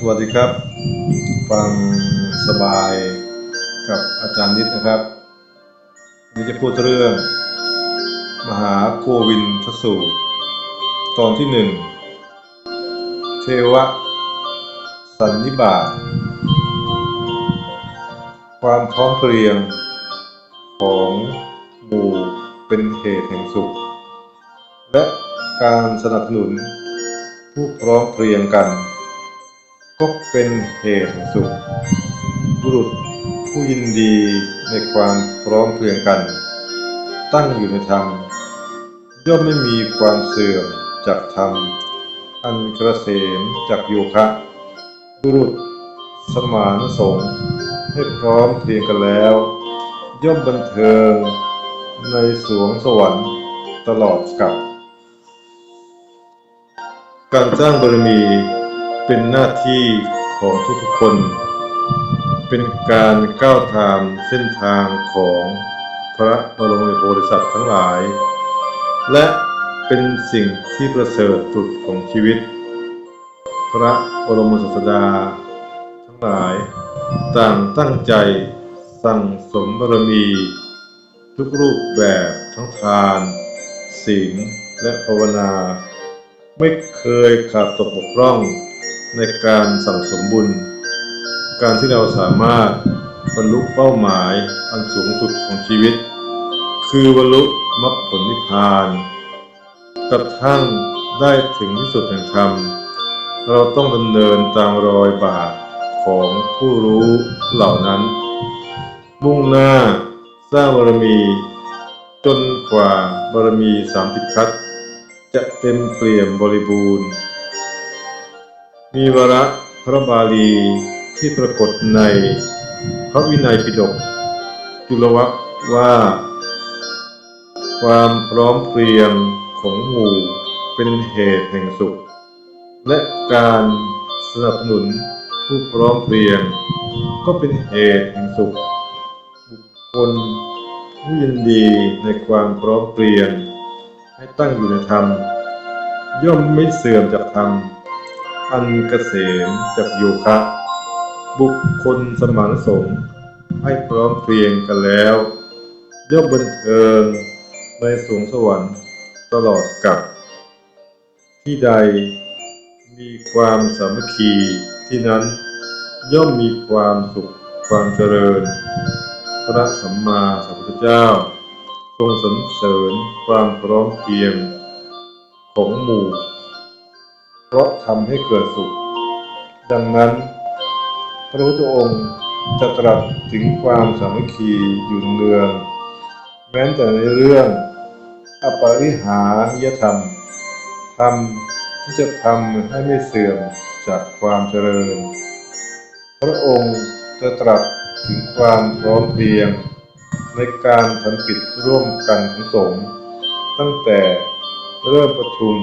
สวัสดีครับ ฟังสบายกับอาจารย์นิดนะครับวันนี้จะพูดเรื่อง มหาโกวินทสูตรตอนที่หนึ่งเทวะ สันนิบาตความพร้อมเพรียงของหมู่เป็นเหตุแห่งสุข และการสนับสนุนผู้พร้อมเพรียงกัน ก็เป็นเหตุสุข บุรุษผู้ยินดีในความพร้อมเพรียงกัน ตั้งอยู่ในธรรม ย่อมไม่มีความเสื่อมจากธรรม อันกระเสมจากโยคะ บุรุษสมานสงฆ์ให้พร้อมเพรียงกันแล้ว ย่อมบันเทิงในสวงสวรรค์ตลอดกับ การสร้างบารมี เป็นหน้าที่ของทุกๆคน เป็นการก้าวทางเส้นทางของพระบรมโพธิสัตว์ทั้งหลาย และเป็นสิ่งที่ประเสริฐสุดของชีวิต พระบรมศาสดา ทั้งหลาย ต่างตั้งใจสั่งสมบารมี ทุกรูปแบบทั้งทาน ศีลและภาวนา ไม่เคยขาดตกบกพร่อง ในการสั่งสมบุญ การที่เราสามารถบรรลุเป้าหมายอันสูงสุดของชีวิต คือบรรลุมรรคผลนิพพานกระทั่งได้ถึงที่สุดแห่งธรรม เราต้องดำเนินตามรอยบาทของผู้รู้เหล่านั้น มุ่งหน้าสร้างบารมี จนกว่าบารมีสามสิบทัศจะเต็มเปลี่ยมบริบูรณ์ มีวระพระบาลีที่ปรากฏในพระวินัยปิฎกจุลวัคว่า ความพร้อมเพรียงของหมู่เป็นเหตุแห่งสุข และการสนับสนุนผู้พร้อมเพรียง ก็เป็นเหตุแห่งสุข บุคคลผู้ยินดีในความพร้อมเพรียง ให้ตั้งอยู่ในธรรม ย่อมไม่เสื่อมจากธรรม อันเกษมจากโยคะ บุคคลสมานสงฆ์ให้พร้อมเพรียงกันแล้วย่อมบันเทิงในสวงสวรรค์ตลอดกับ ที่ใดมีความสามัคคีที่นั้นย่อมมีความสุขความเจริญ พระสัมมาสัมพุทธเจ้า ทรงสรรเสริญความพร้อมเพรียงของหมู่ เพราะทำให้เกิดสุข ดังนั้น พระพุทธองค์จะตรัสถึงความสามัคคีอยู่เนืองแม้แต่ในเรื่อง อปริหานิยธรรมธรรมที่จะทำให้ไม่เสื่อมจากความเจริญ พระองค์จะตรัสถึงความพร้อมเพรียง ในการทำกิจร่วมกันของสงฆ์ตั้งแต่เริ่มประชุม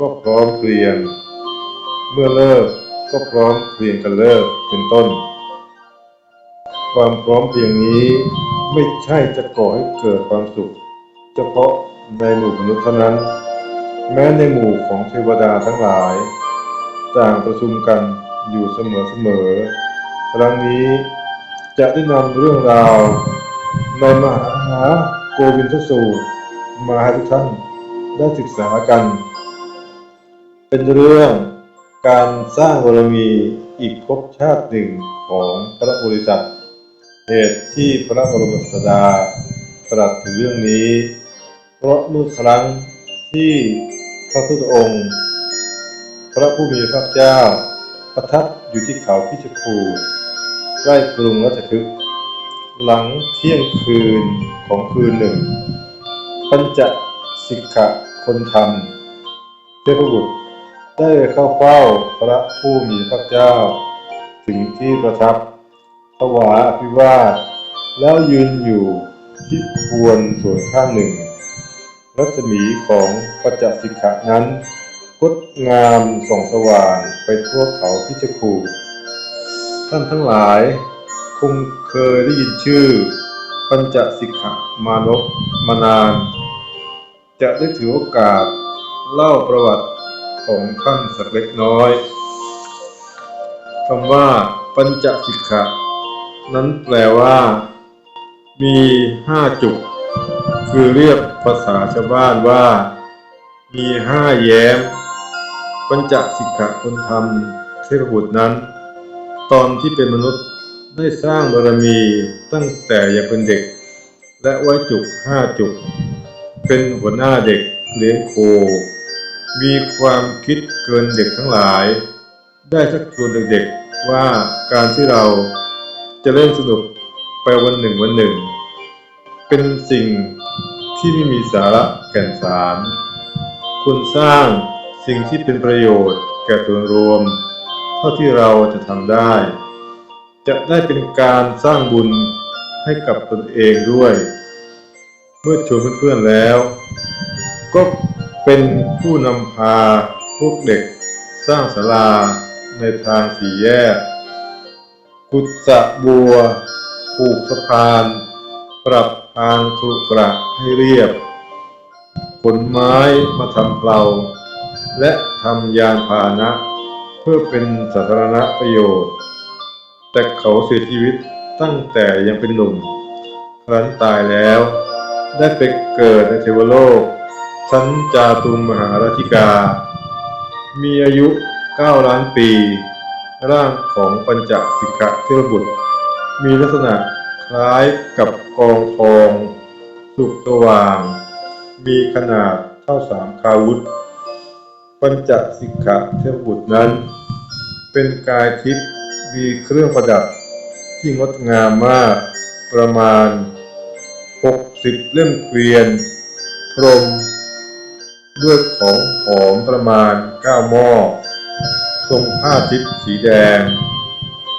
ก็พร้อมเพรียง เมื่อเลิกก็พร้อมเพรียงกันเลิกเป็นต้น ความพร้อมเพรียงนี้ไม่ใช่จะก่อให้เกิดความสุข เฉพาะในหมู่มนุษย์เท่านั้น แม้ในหมู่ของเทวดาทั้งหลาย ต่างประชุมกันอยู่เสมอๆครั้งนี้จะได้นำเรื่องราวในมหาโกวินทสูตรมาให้ทุกท่านได้ศึกษากัน เป็นเรื่องการสร้างบารมีอีกภพชาติหนึ่งของพระบริษัทเหตุที่พระบรมศาสดาตรัสถึงเรื่องนี้ เพราะเมื่อครั้งที่พระพุทธองค์ พระผู้มีพระเจ้าประทับอยู่ที่เขาพิชคูใกล้กรุงรัชคฤห์หลังเที่ยงคืนของคืนหนึ่ง ปัญจสิกขะคนทำเทพบุตร ได้เข้าเฝ้าพระผู้มีพระเจ้า ถึงที่ประทับถวายอภิวาท แล้วยืนอยู่ที่ควรส่วนข้างหนึ่ง รัศมีของปัจจสิกขะนั้นงดงามส่องสว่างไปทั่วเขาพิจคูท่านทั้งหลาย คงเคยได้ยินชื่อ ปัญจสิกขามานพมานาน จะได้ถือโอกาสเล่าประวัติ ของท่านสักเล็กน้อยคำว่าปัญจสิกขะนั้นแปลว่า มีห้าจุก คือเรียกภาษาชาวบ้านว่า มีห้าแย้ม ปัญจสิกขะคนทำเทพบุตรนั้น ตอนที่เป็นมนุษย์ได้สร้างบารมีตั้งแต่ยังเป็นเด็ก และไว้จุกห้าจุก เป็นหัวหน้าเด็กเลี้ยงโค มีความคิดเกินเด็กทั้งหลาย ได้ชักชวนเด็กๆว่าการที่เราจะเล่นสนุกไปวันหนึ่งวันหนึ่ง เป็นสิ่งที่ไม่มีสาระแก่นสารคุณสร้างสิ่งที่เป็นประโยชน์แก่ส่วนรวม เท่าที่เราจะทำได้ จะได้เป็นการสร้างบุญให้กับตนเองด้วย เมื่อชวนเพื่อนๆแล้ว ก็ เป็นผู้นำพาพวกเด็กสร้างศาลาในทางสี่แยก กุศะบัว ผูกสะพาน ปรับทางครุขระให้เรียบ ขนไม้มาทำเปลาและทำยานพาหนะ เพื่อเป็นสาธารณประโยชน์ แต่เขาเสียชีวิตตั้งแต่ยังเป็นหนุ่ม ครั้นตายแล้วได้ไปเกิดในเทวโลก ชั้นจาตุมมหาราชิกา มีอายุ 9 ล้านปี ร่างของปัญจสิกะเทวบุตร มีลักษณะคล้ายกับกองทอง สุกสว่าง มีขนาดเท่าสามคาวุธ ปัญจสิกะเทพบุตรนั้น เป็นกายทิพย์มีเครื่องประดับที่งดงามมากประมาณ 60 เล่มเกวียน พรม ด้วยของหอมประมาณ9หม้อ ทรงผ้าทิพย์สีแดง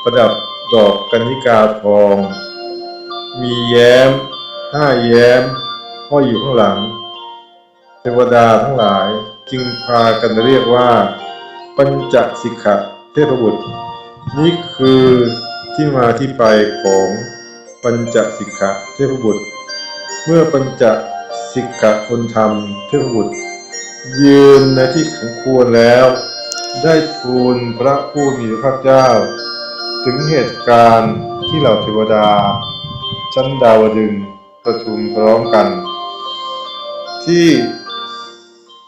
ประดับดอกกัญญิกาทอง มีแย้มห้าแย้มห้อยอยู่ข้างหลัง เทวดาทั้งหลายจึงพากันเรียกว่า ปัญจสิกขะเทพบุตร นี่คือที่มาที่ไปของปัญจสิกขะเทพบุตร เมื่อปัญจสิกขะคนทำเทพบุตร ยืนในที่สมควรแล้ว ได้ทูลพระผู้มีพระเจ้า ถึงเหตุการณ์ที่เหล่าเทวดา ชั้นดาวดึงประชุมพร้อมกัน ที่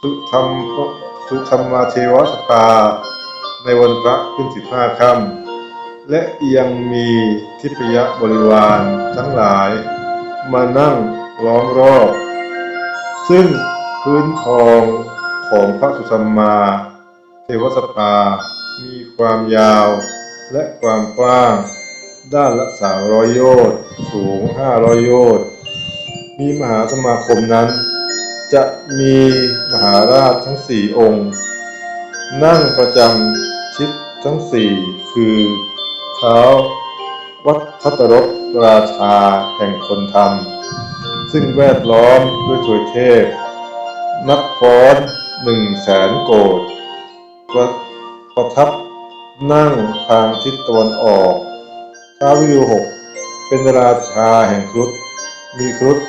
สุธรรมสุธรรมาเทวสภาในวันพระขึ้นสิบห้าค่ำและยังมีทิพยบริวารทั้งหลาย มานั่งล้อมรอบ ซึ่งพื้นทอง ของพระสุธรรมาเทวสภามีความยาวและความกว้าง ด้านละสามร้อยโยชน์ สูงห้าร้อยโยชน์ มีมหาสมาคมนั้น จะมีมหาราชทั้งสี่องค์ นั่งประจำทิศทั้งสี่คือเท้าวัดพัตรสราชาแห่งคนธรรม ซึ่งแวดล้อมด้วยถวยเทพ นักฟ้อน หนึ่งแสนโกดประประทับนั่งทางทิศตะวันออกท้าววิรุหกเป็นราชาแห่งครุฑมีครุฑ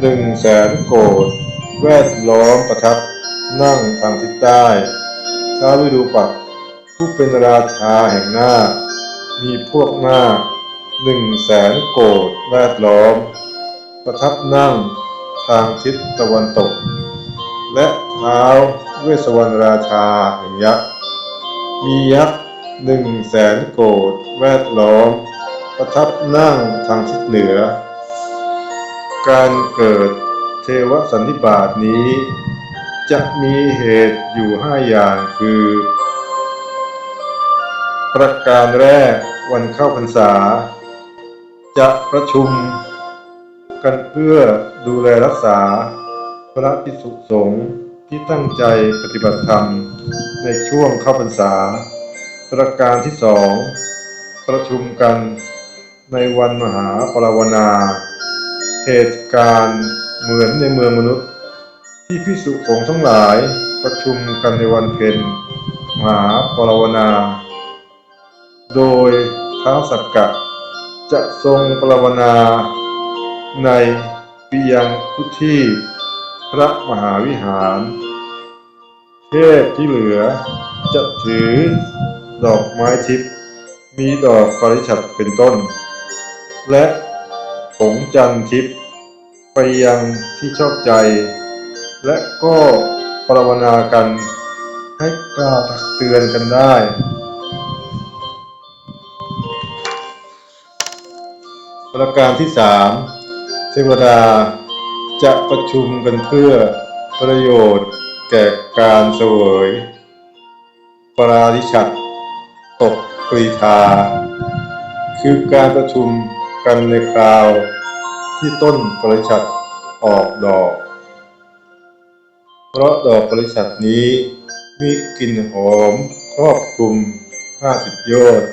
หนึ่งแสนโกดแวดล้อมประทับนั่งทางทิศใต้ท้าววิรูปักผู้เป็นราชาแห่งนาคมีพวกนาคหนึ่งแสนโกดแวดล้อม ประทับนั่งทางทิศตะวันตก และ ท้าวเวสสวรรณราชาแห่งยักษ์ มียักษ์หนึ่งแสนโกดแวดล้อม ประทับนั่งทางทิศเหนือ การเกิดเทวสันนิบาตนี้ จะมีเหตุอยู่ห้าอย่างคือ ประการแรกวันเข้าพรรษา จะประชุมกันเพื่อดูแลรักษาพระภิกษุสงฆ์ ที่ตั้งใจปฏิบัติธรรมในช่วงเข้าพรรษา ประการที่สองประชุมกันในวันมหาปราวนา เหตุการณ์เหมือนในเมืองมนุษย์ ที่พิสุสงฆ์ทั้งหลายประชุมกันในวันเพ็ญมหาปราวนา โดยท้าวสักกะจะทรงปราวนาในปิยังพุทธี พระมหาวิหาร เทพที่เหลือจะถือดอกไม้ทิพย์มีดอกปริชัดเป็นต้น และผงจันทิพย์ไปยังที่ชอบใจ และก็ปราวนากันให้กล่าตักเตือนกันได้ประการที่สามเทวดา จะประชุมกันเพื่อประโยชน์แก่การเสวย ปราริชัดตกกรีธาคือการประชุมกันในคราวที่ต้นปริชัดออกดอก เพราะดอกปริชัดนี้มีกลิ่นหอมครอบคลุมห้าสิบโยชน์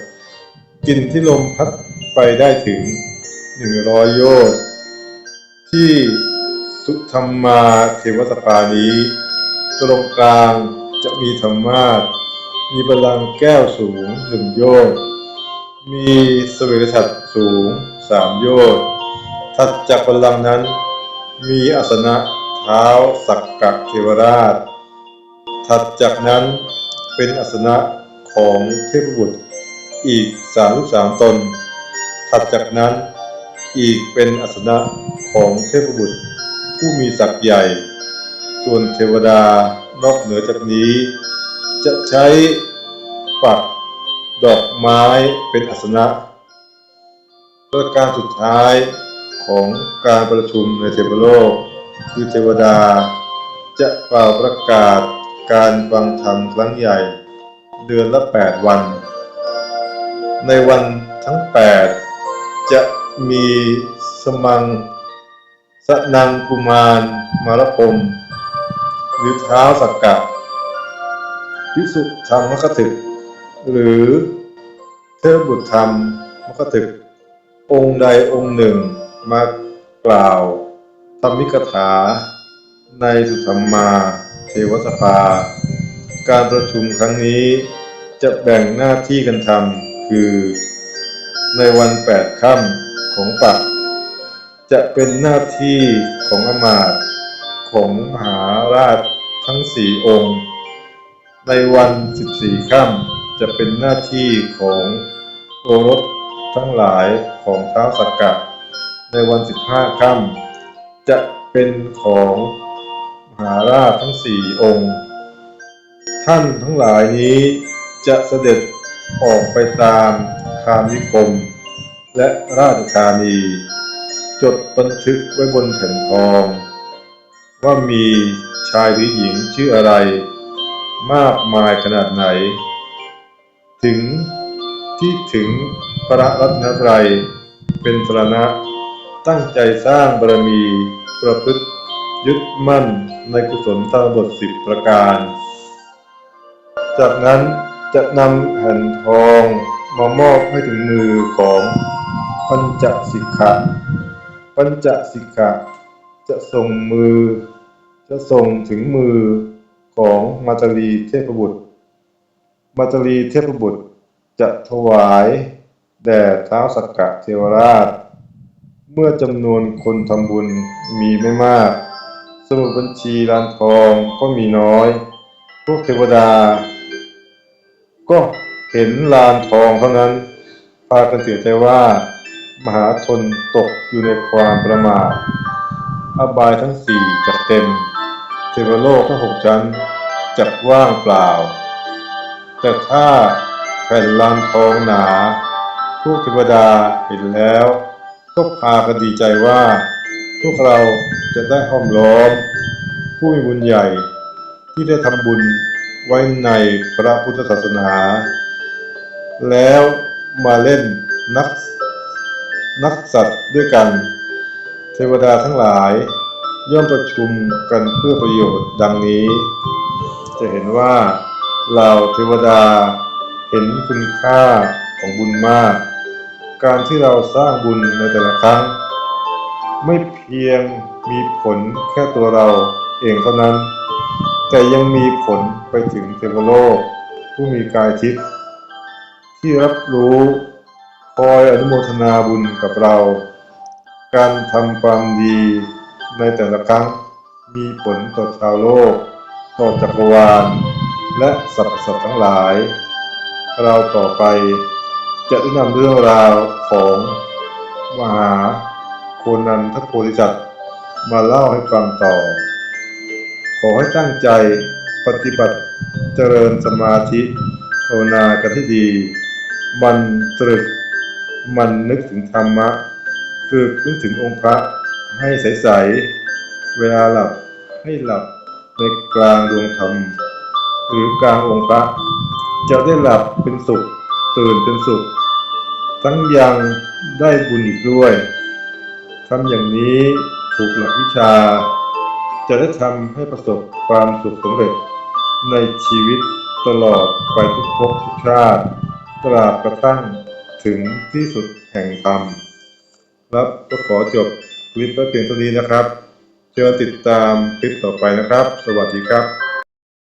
กลิ่นที่ลมพัดไปได้ถึงหนึ่งร้อยโยชน์ที่ สุธรรมาเทวสภานี้ ตรงกลางจะมีธรรมาสมีบัลลังแก้วสูงหนึ่งโยชน์มีเสวตฉัตรสูงสามโยชน์ถัดจากบัลลังนั้น มีอาสนะเท้าสักกะเทวราช ถัดจากนั้นเป็นอาสนะของเทพบุตรอีกสามสามตน ถัดจากนั้นอีกเป็นอาสนะของเทพบุตร ผู้มีศักย์ใหญ่ ส่วนเทวดานอกเหนือจากนี้ จะใช้ปักดอกไม้เป็นอาสนะประการสุดท้ายของการประชุมในเทวโลก คือเทวดาจะเป่าประกาศการฟังธรรมครั้งใหญ่ เดือนละแปดวัน ในวันทั้งแปดจะมีสมัง สนังกุมารมารพมหรือเท้าสักกะพิสุธรรมคถึก หรือเทพบุตรธรรมมคถึก องค์ใดองค์หนึ่งมากล่าวธรรมิกถา ในสุธรรมาเทวสภา การประชุมครั้งนี้จะแบ่งหน้าที่กันทำคือ ในวันแปดค่ำของปัก จะเป็นหน้าที่ของอมาตย์ของมหาราชทั้งสี่องค์ ในวันสิบสี่ค่ำจะเป็นหน้าที่ของโอรสทั้งหลายของท้าวสักกะ ในวันสิบห้าค่ำจะเป็นของมหาราชทั้งสี่องค์ ท่านทั้งหลายนี้จะเสด็จออกไปตามคามิคมและราชธานี จดบันทึกไว้บนแผ่นทอง ว่ามีชายหรือหญิงชื่ออะไร มากมายขนาดไหน ถึงที่ถึงพระรัตนตรัยเป็นสรณะตั้งใจสร้างบารมีประพฤติยึดมั่นในกุศลตามบทสิบประการ จากนั้นจะนำแผ่นทองมามอบให้ถึงมือของปัญจสิกขะ ปัญจสิกขะจะส่งมือ จะส่งถึงมือของมาจารีเทพบุตร มาจารีเทพบุตรจะถวายแด่เท้าวสักกะเทวราช เมื่อจำนวนคนทำบุญมีไม่มาก สมุดบัญชีร้านทองก็มีน้อย พวกเทวดา ก็เห็นลานทองเท่านั้นพากันเสียใจว่า มหาชนตกอยู่ในความประมาทอบายทั้งสี่จะเต็ม เทวโลกทั้งหกชั้นจะว่างเปล่า แต่ถ้าแผ่นลานทองหนาพวกเทวดาเห็นแล้ว ก็พากันดีใจว่า พวกเราจะได้ห้อมล้อม ผู้มีบุญใหญ่ที่ได้ทำบุญไว้ในพระพุทธศาสนา แล้วมาเล่นนัก นักสัตว์ด้วยกัน เทวดาทั้งหลาย ย่อมประชุมกันเพื่อประโยชน์ดังนี้ จะเห็นว่าเราเทวดาเห็นคุณค่าของบุญมาก การที่เราสร้างบุญในแต่ละครั้ง ไม่เพียงมีผลแค่ตัวเราเองเท่านั้น แต่ยังมีผลไปถึงเทวโลก ผู้มีกายทิพย์ที่รับรู้ คอยอนุโมทนาบุญกับเรา การทำความดีในแต่ละครั้งมีผลต่อชาวโลก ต่อจักรวาล และสรรพสัตว์ทั้งหลาย เราต่อไปจะได้นำเรื่องราวของมหาโคนันทโพธิสัตว์มาเล่าให้ฟังต่อ ขอให้ตั้งใจปฏิบัติเจริญสมาธิภาวนากันให้ดี มันตรึก มันนึกถึงธรรมะตรึกนึกถึงองค์พระให้ใสๆ เวลาหลับให้หลับในกลางดวงธรรม หรือกลางองค์พระ จะได้หลับเป็นสุข ตื่นเป็นสุข ทั้งยังได้บุญอีกด้วยทำอย่างนี้ถูกหลักวิชา จะได้ทำให้ประสบความสุขสำเร็จ ในชีวิตตลอดไปทุกภพทุกชาติ ตราบกระทั่ง ถึงที่สุดแห่งธรรมรับก็ขอจบคลิปไว้เพียงเท่านี้นะครับ เชิญติดตามคลิปต่อไปนะครับ สวัสดีครับ